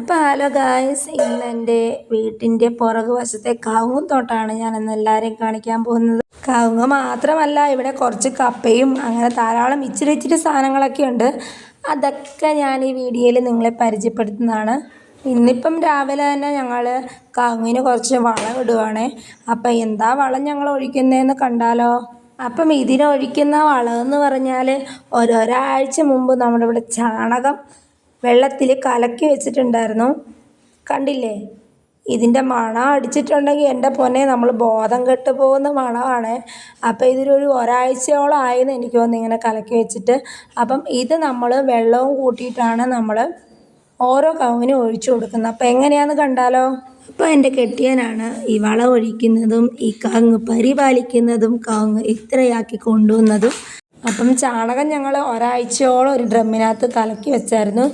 അപ്പോൾ hello guys ഇന്ന് എന്റെ വീട്ടിന്റെ പുറകു വശത്തെ തോട്ടാണ് ഞാൻ ഇന്ന് എല്ലാവരെയും കാണിക്കാൻ പോകുന്നത്. കവുങ്ങ് മാത്രമല്ല ഇവിടെ കുറച്ച് കപ്പയും അങ്ങനെ ധാരാളം ഇച്ചിരി ഇച്ചിരി സാധനങ്ങളൊക്കെ ഉണ്ട്. അതൊക്കെ ഞാൻ ഈ വീഡിയോയിൽ നിങ്ങളെ പരിചയപ്പെടുത്തുന്നതാണ്. ഇന്നിപ്പം രാവിലെ തന്നെ ഞങ്ങൾ കവുങ്ങിന് കുറച്ച് വളം ഇടുവാണേ. അപ്പം എന്താ വളം ഞങ്ങൾ ഒഴിക്കുന്നതെന്ന് കണ്ടാലോ? അപ്പം ഇതിനൊഴിക്കുന്ന വളമെന്ന് പറഞ്ഞാൽ ഓരോരാഴ്ച മുമ്പ് നമ്മുടെ ഇവിടെ ചാണകം വെള്ളത്തിൽ കലക്കി വെച്ചിട്ടുണ്ടായിരുന്നു. കണ്ടില്ലേ? ഇതിന്റെ മണം അടിച്ചിട്ടുണ്ടെങ്കിൽ എന്റെ പൊന്നെ നമ്മൾ ബോധം കെട്ട് പോകുന്ന മണമാണ്. അപ്പോൾ ഇതിലൊരു ഒരാഴ്ചയോളം ആയെന്ന് എനിക്ക് തോന്നുന്നു ഇങ്ങനെ കലക്കി വെച്ചിട്ട്. അപ്പം ഇത് നമ്മൾ വെള്ളവും കൂട്ടിയിട്ടാണ് നമ്മൾ ഓരോ കവിനും ഒഴിച്ചു കൊടുക്കുന്നത്. അപ്പോൾ എങ്ങനെയാണെന്ന് കണ്ടാലോ? അപ്പോൾ എന്റെ കെട്ടിയനാണ് ഈ വളം ഒഴിക്കുന്നതും ഈ കങ്ങ് പരിപാലിക്കുന്നതും കങ്ങ് ഇത്രയാക്കി കൊണ്ടുവന്നതും. അപ്പം ചാണകം ഞങ്ങൾ ഒരാഴ്ചയോളം ഒരു ഡ്രമ്മിനകത്ത് കലക്കി വെച്ചായിരുന്നു.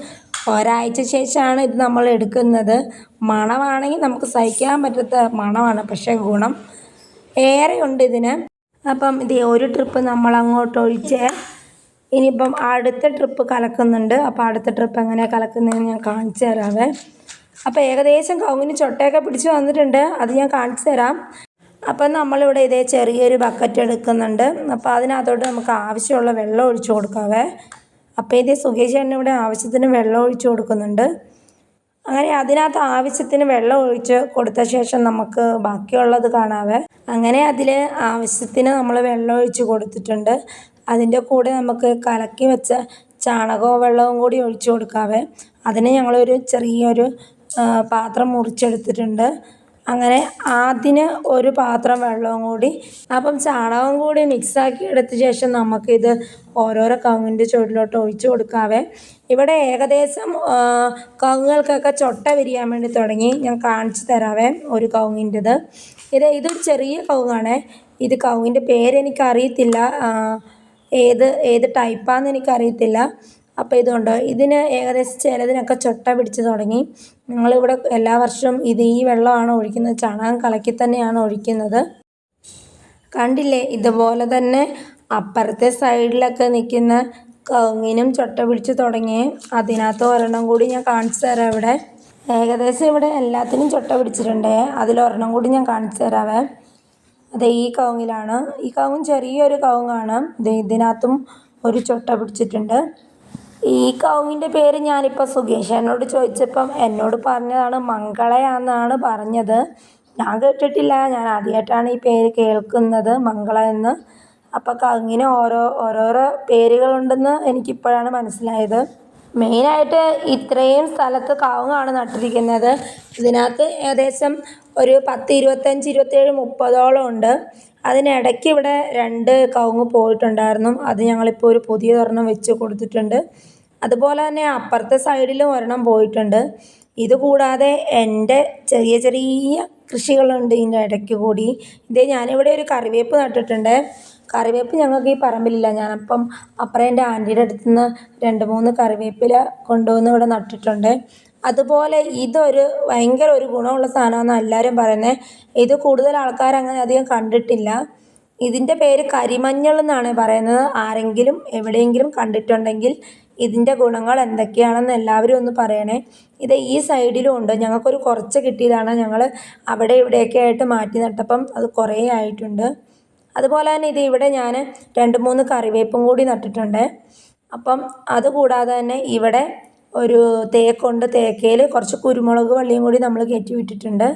ഒരാഴ്ച ശേഷമാണ് ഇത് നമ്മൾ എടുക്കുന്നത്. മണമാണെങ്കിൽ നമുക്ക് സഹിക്കാൻ പറ്റാത്ത മണമാണ് പക്ഷേ ഗുണം ഏറെയുണ്ട് ഇതിന്. അപ്പം ഇത് ഒരു ട്രിപ്പ് നമ്മൾ അങ്ങോട്ട് ഒഴിച്ച് ഇനിയിപ്പം അടുത്ത ട്രിപ്പ് കലക്കുന്നുണ്ട്. അപ്പോൾ അടുത്ത ട്രിപ്പ് എങ്ങനെയാണ് കലക്കുന്നതെന്ന് ഞാൻ കാണിച്ചു തരാവേ. അപ്പോൾ ഏകദേശം കൗങ്ങിന് ചൊട്ടയൊക്കെ പിടിച്ച് വന്നിട്ടുണ്ട്. അത് ഞാൻ കാണിച്ചു തരാം. അപ്പം നമ്മളിവിടെ ഇതേ ചെറിയൊരു ബക്കറ്റ് എടുക്കുന്നുണ്ട്. അപ്പോൾ അതിനകത്തോട്ട് നമുക്ക് ആവശ്യമുള്ള വെള്ളം ഒഴിച്ചു കൊടുക്കാവേ. അപ്പോൾ ഇതേ സുകേഷ് തന്നെ ഇവിടെ ആവശ്യത്തിന് വെള്ളം ഒഴിച്ചു കൊടുക്കുന്നുണ്ട്. അങ്ങനെ അതിനകത്ത് ആവശ്യത്തിന് വെള്ളം ഒഴിച്ച് കൊടുത്ത ശേഷം നമുക്ക് ബാക്കിയുള്ളത് കാണാവേ. അങ്ങനെ അതിൽ ആവശ്യത്തിന് നമ്മൾ വെള്ളം ഒഴിച്ച് കൊടുത്തിട്ടുണ്ട്. അതിന്റെ കൂടെ നമുക്ക് കലക്കി വെച്ച ചാണകവും വെള്ളവും കൂടി ഒഴിച്ചു കൊടുക്കാവേ. അതിന് ഞങ്ങളൊരു ചെറിയൊരു പാത്രം മുറിച്ചെടുത്തിട്ടുണ്ട്. അങ്ങനെ അതിന് ഒരു പാത്രം വെള്ളവും കൂടി അപ്പം ചാണകം കൂടി മിക്സാക്കി എടുത്ത ശേഷം നമുക്കിത് ഓരോരോ കവുങ്ങിന്റെ ചുവട്ടിലോട്ട് ഒഴിച്ച് കൊടുക്കാവേ. ഇവിടെ ഏകദേശം കവുങ്ങുകൾക്കൊക്കെ ചൊട്ട വിരിയാൻ വേണ്ടി തുടങ്ങി. ഞാൻ കാണിച്ചു തരാവേ ഒരു കവുങ്ങിന്റെത്. ഇത് ഇതൊരു ചെറിയ കവുങ്ങാണേ. ഇത് കവുങ്ങിന്റെ പേരെനിക്കറിയത്തില്ല. ഏത് ഏത് ടൈപ്പാണെന്ന് എനിക്കറിയത്തില്ല. അപ്പോൾ ഇതുകൊണ്ട് ഇതിന് ഏകദേശം ചിലതിനൊക്കെ ചൊട്ട പിടിച്ച് തുടങ്ങി. ഞങ്ങളിവിടെ എല്ലാ വർഷവും ഇത് ഈ വെള്ളമാണ് ഒഴിക്കുന്നത്. ചാണകം കലക്കി തന്നെയാണ് ഒഴിക്കുന്നത്. കണ്ടില്ലേ? ഇതുപോലെ തന്നെ അപ്പുറത്തെ സൈഡിലൊക്കെ നിൽക്കുന്ന കവുങ്ങിനും ചൊട്ട പിടിച്ച് തുടങ്ങി. അതിനകത്ത് ഒരെണ്ണം കൂടി ഞാൻ കാണിച്ചു തരാം ഇവിടെ. ഏകദേശം ഇവിടെ എല്ലാത്തിനും ചൊട്ട പിടിച്ചിട്ടുണ്ട്. അതിലൊരെണ്ണം കൂടി ഞാൻ കാണിച്ചു തരാവേ അതെ ഈ കവുങ്ങിലാണ്. ഈ കവുങ്ങ് ചെറിയൊരു കവുങ്ങാണ്. ഇതിനകത്തും ഒരു ചൊട്ട പിടിച്ചിട്ടുണ്ട്. ഈ കൗവിന്റെ പേര് ഞാനിപ്പോൾ സുകേഷ് എന്നോട് ചോദിച്ചപ്പം എന്നോട് പറഞ്ഞതാണ് മംഗളയാണെന്നാണ് പറഞ്ഞത്. ഞാൻ കേട്ടിട്ടില്ല. ഞാൻ ആദ്യമായിട്ടാണ് ഈ പേര് കേൾക്കുന്നത് മംഗള എന്ന്. അപ്പോൾ കവുങ്ങിന് ഓരോ ഓരോരോ പേരുകളുണ്ടെന്ന് എനിക്കിപ്പോഴാണ് മനസ്സിലായത്. മെയിനായിട്ട് ഇത്രയും സ്ഥലത്ത് കാവുങ്ങാണ് നട്ടിരിക്കുന്നത്. ഇതിനകത്ത് ഏകദേശം ഒരു പത്ത് ഇരുപത്തഞ്ച് ഇരുപത്തേഴ് മുപ്പതോളം ഉണ്ട്. അതിനിടയ്ക്ക് ഇവിടെ രണ്ട് കവുങ്ങ് പോയിട്ടുണ്ടായിരുന്നു. അത് ഞങ്ങളിപ്പോൾ ഒരു പുതിയ പുതിയതൊരെണ്ണം വെച്ച് കൊടുത്തിട്ടുണ്ട്. അതുപോലെ തന്നെ അപ്പുറത്തെ സൈഡിലും ഒരെണ്ണം പോയിട്ടുണ്ട്. ഇതുകൂടാതെ എന്റെ ചെറിയ ചെറിയ കൃഷികളുണ്ട് ഇതിന്റെ ഇടയ്ക്ക് കൂടി. ഇതേ ഞാനിവിടെ ഒരു കറിവേപ്പ് നട്ടിട്ടുണ്ട്. കറിവേപ്പ് ഞങ്ങൾക്ക് ഈ പറമ്പിലില്ല. ഞാനപ്പം അപ്പുറം എന്റെ ആന്റിയുടെ അടുത്ത് നിന്ന് രണ്ട് മൂന്ന് കറിവേപ്പില കൊണ്ടുവന്ന് ഇവിടെ നട്ടിട്ടുണ്ട്. അതുപോലെ ഇതൊരു ഭയങ്കര ഒരു ഗുണമുള്ള സാധനമാണെന്നാണ് എല്ലാവരും പറയുന്നത് ഇത് കൂടുതൽ ആൾക്കാർ അങ്ങനെ അധികം കണ്ടിട്ടില്ല. ഇതിന്റെ പേര് കരിമഞ്ഞൾ എന്നാണ് പറയുന്നത്. ആരെങ്കിലും എവിടെയെങ്കിലും കണ്ടിട്ടുണ്ടെങ്കിൽ ഇതിന്റെ ഗുണങ്ങൾ എന്തൊക്കെയാണെന്ന് എല്ലാവരും ഒന്ന് പറയണേ. ഇത് ഈ സൈഡിലും ഉണ്ട്. ഞങ്ങൾക്കൊരു കുറച്ച് കിട്ടിയതാണ്. ഞങ്ങൾ അവിടെ ഇവിടെയൊക്കെ ആയിട്ട് മാറ്റി നട്ടപ്പം അത് കുറേ ആയിട്ടുണ്ട്. അതുപോലെ തന്നെ ഇത് ഇവിടെ ഞാൻ രണ്ട് മൂന്ന് കറിവേപ്പും കൂടി നട്ടിട്ടുണ്ട്. അപ്പം അതുകൂടാതെ തന്നെ ഇവിടെ ഒരു തേക്കുണ്ട്. തേക്കയിൽ കുറച്ച് കുരുമുളക് വള്ളിയും കൂടി നമ്മൾ കയറ്റി വിട്ടിട്ടുണ്ട്.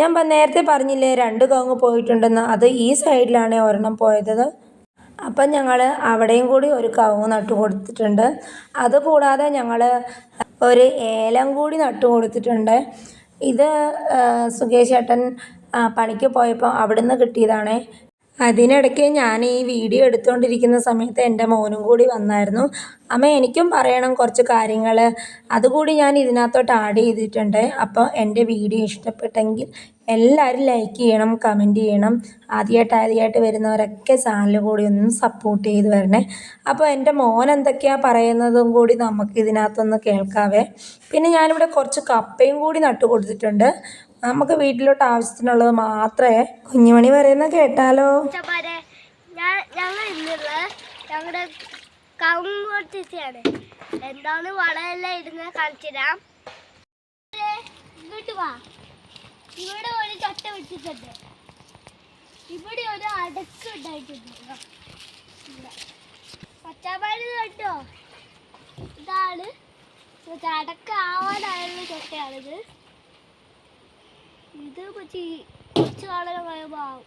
ഞാൻ നേരത്തെ പറഞ്ഞില്ലേ രണ്ട് കവുങ്ങ് പോയിട്ടുണ്ടെന്ന്. അത് ഈ സൈഡിലാണ് ഒരെണ്ണം പോയത്. അപ്പം ഞങ്ങൾ അവിടെയും കൂടി ഒരു കവുങ്ങ് നട്ടു കൊടുത്തിട്ടുണ്ട്. അതുകൂടാതെ ഞങ്ങൾ ഒരു ഏലം കൂടി നട്ടു കൊടുത്തിട്ടുണ്ട്. ഇത് സുകേഷ് ചേട്ടൻ പണിക്ക് പോയപ്പോൾ അവിടുന്ന് കിട്ടിയതാണേ. അതിനിടയ്ക്ക് ഞാൻ ഈ വീഡിയോ എടുത്തുകൊണ്ടിരിക്കുന്ന സമയത്ത് എന്റെ മോനും കൂടി വന്നായിരുന്നു. അമ്മ എനിക്കും പറയണം കുറച്ച് കാര്യങ്ങൾ. അതുകൂടി ഞാൻ ഇതിനകത്തോട്ട് ആഡ് ചെയ്തിട്ടുണ്ട്. അപ്പോൾ എന്റെ വീഡിയോ ഇഷ്ടപ്പെട്ടെങ്കിൽ എല്ലാവരും ലൈക്ക് ചെയ്യണം കമന്റ് ചെയ്യണം. ആദ്യമായിട്ട് ആദ്യമായിട്ട് വരുന്നവരൊക്കെ ചാനൽ കൂടി ഒന്ന് സപ്പോർട്ട് ചെയ്ത് വരണേ. അപ്പോൾ എന്റെ മോൻ എന്തൊക്കെയാണ് പറയുന്നതും കൂടി നമുക്ക് ഇതിനകത്തൊന്ന് കേൾക്കാവേ. പിന്നെ ഞാനിവിടെ കുറച്ച് കപ്പയും കൂടി നട്ടു കൊടുത്തിട്ടുണ്ട് നമുക്ക് വീട്ടിലോട്ട് ആവശ്യത്തിനുള്ളത് മാത്രമേ കുഞ്ഞുമണി പറയുന്ന കേട്ടാലോ? വാ. ഇവിടെ ഒരു ചട്ട വെച്ചിട്ടുണ്ട്. ഇവിടെ ഒരു അടക്ക്. പച്ചാപ്പാടി കേട്ടോ ഇതാണ്. അടക്കാവാനായിരുന്നു ചട്ടയാണിത്. ഇത് പറ്റി കുറച്ച് ആവും